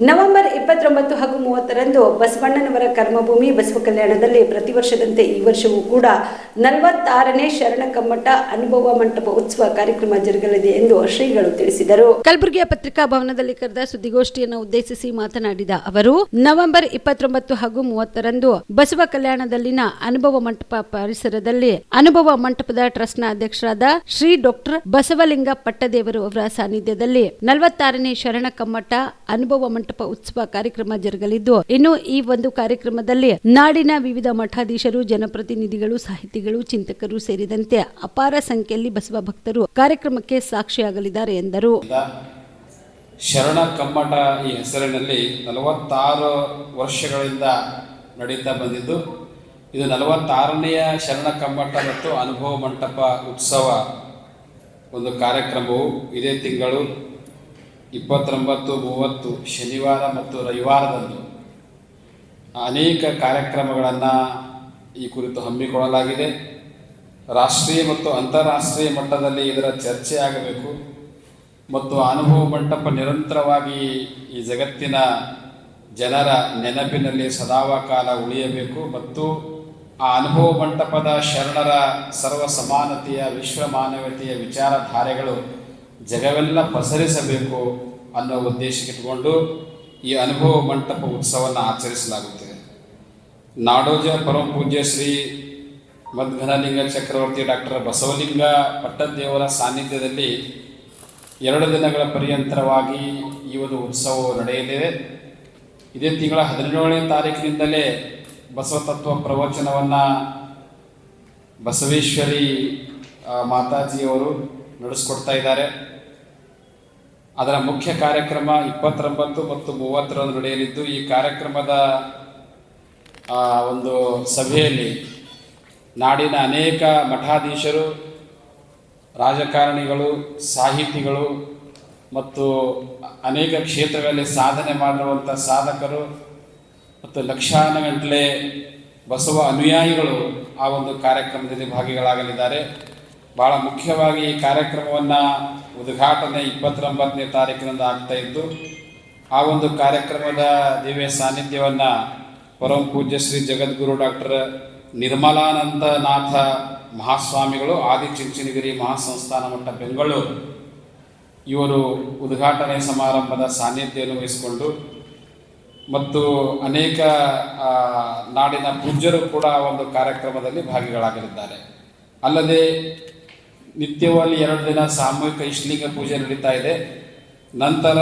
November ಇಪ್ಪತ್ತೊಂಬತ್ತು ಹಾಗೂ ಮೂವತ್ತರಂದು ಬಸವಣ್ಣನವರ ಕರ್ಮಭೂಮಿ ಬಸವ ಕಲ್ಯಾಣದಲ್ಲಿ ಪ್ರತಿ ವರ್ಷದಂತೆ ಈ ವರ್ಷವೂ ಕೂಡ ನಲವತ್ತಾರನೇ ಶರಣ ಕಮ್ಮಟ ಅನುಭವ ಮಂಟಪ ಉತ್ಸವ ಕಾರ್ಯಕ್ರಮ ಜರುಗಲಿದೆ ಎಂದು ಶ್ರೀಗಳು ತಿಳಿಸಿದರು. ಕಲಬುರಗಿಯ ಪತ್ರಿಕಾ ಭವನದಲ್ಲಿ ಕರೆದ ಸುದ್ದಿಗೋಷ್ಠಿಯನ್ನು ಉದ್ದೇಶಿಸಿ ಮಾತನಾಡಿದ ಅವರು, ನವೆಂಬರ್ ಇಪ್ಪತ್ತೊಂಬತ್ತು ಹಾಗೂ ಮೂವತ್ತರಂದು ಬಸವ ಕಲ್ಯಾಣದಲ್ಲಿನ ಅನುಭವ ಮಂಟಪ ಪರಿಸರದಲ್ಲಿ ಅನುಭವ ಮಂಟಪದ ಟ್ರಸ್ಟ್ನ ಅಧ್ಯಕ್ಷರಾದ ಶ್ರೀ ಡಾಕ್ಟರ್ ಬಸವಲಿಂಗ ಪಟ್ಟದೇವರು ಅವರ ಸಾನ್ನಿಧ್ಯದಲ್ಲಿ ನಲವತ್ತಾರನೇ ಶರಣ ಕಮ್ಮಟ ಅನುಭವ ಮಂಟಪ ಉತ್ಸವ ಕಾರ್ಯಕ್ರಮ ಜರುಗಲಿದ್ದು, ಇನ್ನು ಈ ಒಂದು ಕಾರ್ಯಕ್ರಮದಲ್ಲಿ ನಾಡಿನ ವಿವಿಧ ಮಠಾಧೀಶರು, ಜನಪ್ರತಿನಿಧಿಗಳು, ಸಾಹಿತಿಗಳು, ಚಿಂತಕರು ಸೇರಿದಂತೆ ಅಪಾರ ಸಂಖ್ಯೆಯಲ್ಲಿ ಬಸವ ಭಕ್ತರು ಕಾರ್ಯಕ್ರಮಕ್ಕೆ ಸಾಕ್ಷಿಯಾಗಲಿದ್ದಾರೆ ಎಂದರು. ಶರಣ ಕಮ್ಮಟ ಈ ಹೆಸರಿನಲ್ಲಿ ನಲವತ್ತಾರು ವರ್ಷಗಳಿಂದ ನಡೀತಾ ಬಂದಿದ್ದು, ಇದು ನಲವತ್ತಾರನೆಯ ಶರಣ ಕಮ್ಮಟ ಮತ್ತು ಅನುಭವ ಮಂಟಪ ಉತ್ಸವ ಒಂದು ಕಾರ್ಯಕ್ರಮವು ಇದೇ ತಿಂಗಳು ಇಪ್ಪತ್ತೊಂಬತ್ತು, ಮೂವತ್ತು, ಶನಿವಾರ ಮತ್ತು ರವಿವಾರದಂದು ಅನೇಕ ಕಾರ್ಯಕ್ರಮಗಳನ್ನು ಈ ಕುರಿತು ಹಮ್ಮಿಕೊಳ್ಳಲಾಗಿದೆ. ರಾಷ್ಟ್ರೀಯ ಮತ್ತು ಅಂತಾರಾಷ್ಟ್ರೀಯ ಮಟ್ಟದಲ್ಲಿ ಇದರ ಚರ್ಚೆ ಆಗಬೇಕು. ಮತ್ತು ಅನುಭವ ಮಂಟಪ ನಿರಂತರವಾಗಿ ಈ ಜಗತ್ತಿನ ಜನರ ನೆನಪಿನಲ್ಲಿ ಸದಾವಕಾಲ ಉಳಿಯಬೇಕು. ಮತ್ತು ಆ ಅನುಭವ ಮಂಟಪದ ಶರಣರ ಸರ್ವ ಸಮಾನತೆಯ ವಿಶ್ವ ಮಾನವೀಯತೆಯ ವಿಚಾರಧಾರೆಗಳು ಜಗವೆಲ್ಲ ಪಸರಿಸಬೇಕು ಅನ್ನೋ ಉದ್ದೇಶಕ್ಕಿಟ್ಕೊಂಡು ಈ ಅನುಭವ ಮಂಟಪ ಉತ್ಸವವನ್ನು ಆಚರಿಸಲಾಗುತ್ತದೆ. ನಾಡೋಜ ಪರಮ ಪೂಜ್ಯ ಶ್ರೀ ಮದ್ಘನಲಿಂಗ ಚಕ್ರವರ್ತಿ ಡಾಕ್ಟರ್ ಬಸವಲಿಂಗ ಪಟ್ಟದೇವರ ಸಾನ್ನಿಧ್ಯದಲ್ಲಿ ಎರಡು ದಿನಗಳ ಪರ್ಯಂತರವಾಗಿ ಈ ಒಂದು ಉತ್ಸವವು ನಡೆಯಲಿದೆ. ಇದೇ ತಿಂಗಳ ಹದಿನೇಳನೇ ತಾರೀಕಿನಿಂದಲೇ ಬಸವ ತತ್ವ ಪ್ರವಚನವನ್ನು ಬಸವೇಶ್ವರಿ ಮಾತಾಜಿಯವರು ನಡೆಸ್ಕೊಡ್ತಾ ಇದ್ದಾರೆ. ಅದರ ಮುಖ್ಯ ಕಾರ್ಯಕ್ರಮ ಇಪ್ಪತ್ತೊಂಬತ್ತು ಮತ್ತು ಮೂವತ್ತರಂದು ನಡೆಯಲಿದ್ದು ಈ ಕಾರ್ಯಕ್ರಮದ ಒಂದು ಸಭೆಯಲ್ಲಿ ನಾಡಿನ ಅನೇಕ ಮಠಾಧೀಶರು, ರಾಜಕಾರಣಿಗಳು, ಸಾಹಿತಿಗಳು ಮತ್ತು ಅನೇಕ ಕ್ಷೇತ್ರಗಳಲ್ಲಿ ಸಾಧನೆ ಮಾಡಿರುವಂಥ ಸಾಧಕರು ಮತ್ತು ಲಕ್ಷಾನಗಟ್ಟಲೆ ಬಸವ ಅನುಯಾಯಿಗಳು ಆ ಒಂದು ಕಾರ್ಯಕ್ರಮದಲ್ಲಿ ಭಾಗಿಗಳಾಗಲಿದ್ದಾರೆ. ಭಾಳ ಮುಖ್ಯವಾಗಿ ಈ ಕಾರ್ಯಕ್ರಮವನ್ನು ಉದ್ಘಾಟನೆ ಇಪ್ಪತ್ತೊಂಬತ್ತನೇ ತಾರೀಕಿನಿಂದ ಆಗ್ತಾ ಇದ್ದು, ಆ ಒಂದು ಕಾರ್ಯಕ್ರಮದ ದಿವ್ಯ ಸಾನ್ನಿಧ್ಯವನ್ನು ಪರಮ ಪೂಜ್ಯ ಶ್ರೀ ಜಗದ್ಗುರು ಡಾಕ್ಟರ್ ನಿರ್ಮಲಾನಂದನಾಥ ಮಹಾಸ್ವಾಮಿಗಳು ಆದಿಚುಂಚನಗಿರಿ ಮಹಾಸಂಸ್ಥಾನ ಮಟ್ಟ ಬೆಂಗಳೂರು, ಇವರು ಉದ್ಘಾಟನೆ ಸಮಾರಂಭದ ಸಾನ್ನಿಧ್ಯವನ್ನು ವಹಿಸಿಕೊಂಡು ಮತ್ತು ಅನೇಕ ನಾಡಿನ ಪೂಜ್ಯರು ಕೂಡ ಒಂದು ಕಾರ್ಯಕ್ರಮದಲ್ಲಿ ಭಾಗಿಗಳಾಗಲಿದ್ದಾರೆ. ಅಲ್ಲದೆ ನಿತ್ಯವಾಗಿ ಎರಡು ದಿನ ಸಾಮೂಹಿಕ ಇಷ್ಟಲಿಂಗ ಪೂಜೆ ನಡೀತಾ ಇದೆ. ನಂತರ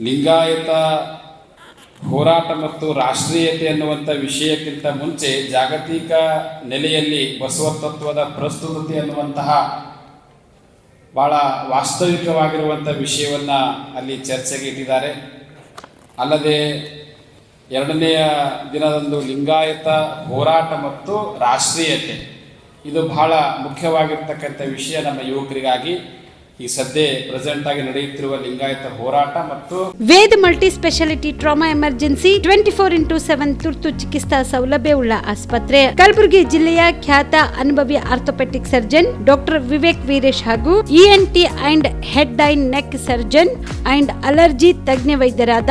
ಲಿಂಗಾಯತ ಹೋರಾಟ ಮತ್ತು ರಾಷ್ಟ್ರೀಯತೆ ಅನ್ನುವಂಥ ವಿಷಯಕ್ಕಿಂತ ಮುಂಚೆ ಜಾಗತಿಕ ನೆಲೆಯಲ್ಲಿ ಬಸವ ತತ್ವದ ಪ್ರಸ್ತುತತೆ ಅನ್ನುವಂತಹ ಭಾಳ ವಾಸ್ತವಿಕವಾಗಿರುವಂಥ ವಿಷಯವನ್ನು ಅಲ್ಲಿ ಚರ್ಚೆಗೆ ಇಟ್ಟಿದ್ದಾರೆ. ಅಲ್ಲದೆ ಎರಡನೆಯ ದಿನದಂದು ಲಿಂಗಾಯತ ಹೋರಾಟ ಮತ್ತು ರಾಷ್ಟ್ರೀಯತೆ. ಇದು ಬಹಳ ಮುಖ್ಯವಾಗಿರ್ತಕ್ಕಂಥ ವಿಷಯ ನಮ್ಮ ಯುವಕರಿಗಾಗಿ. ಈ ಸದ್ಯ ಪ್ರೆಸೆಂಟ್ ಆಗಿ ನಡೆಯುತ್ತಿರುವ ಲಿಂಗಾಯತ ಹೋರಾಟ ಮತ್ತು Veda multi speciality trauma emergency twenty four into seven ತುರ್ತು ಚಿಕಿತ್ಸಾ ಸೌಲಭ್ಯವುಳ್ಳ ಆಸ್ಪತ್ರೆ. ಕಲಬುರಗಿ ಜಿಲ್ಲೆಯ ಖ್ಯಾತ ಅನುಭವಿ orthopaedic surgeon doctor Vivek Veeresh ಹಾಗೂ ENT and head and neck surgeon and allergy ತಜ್ಞ ವೈದ್ಯರಾದ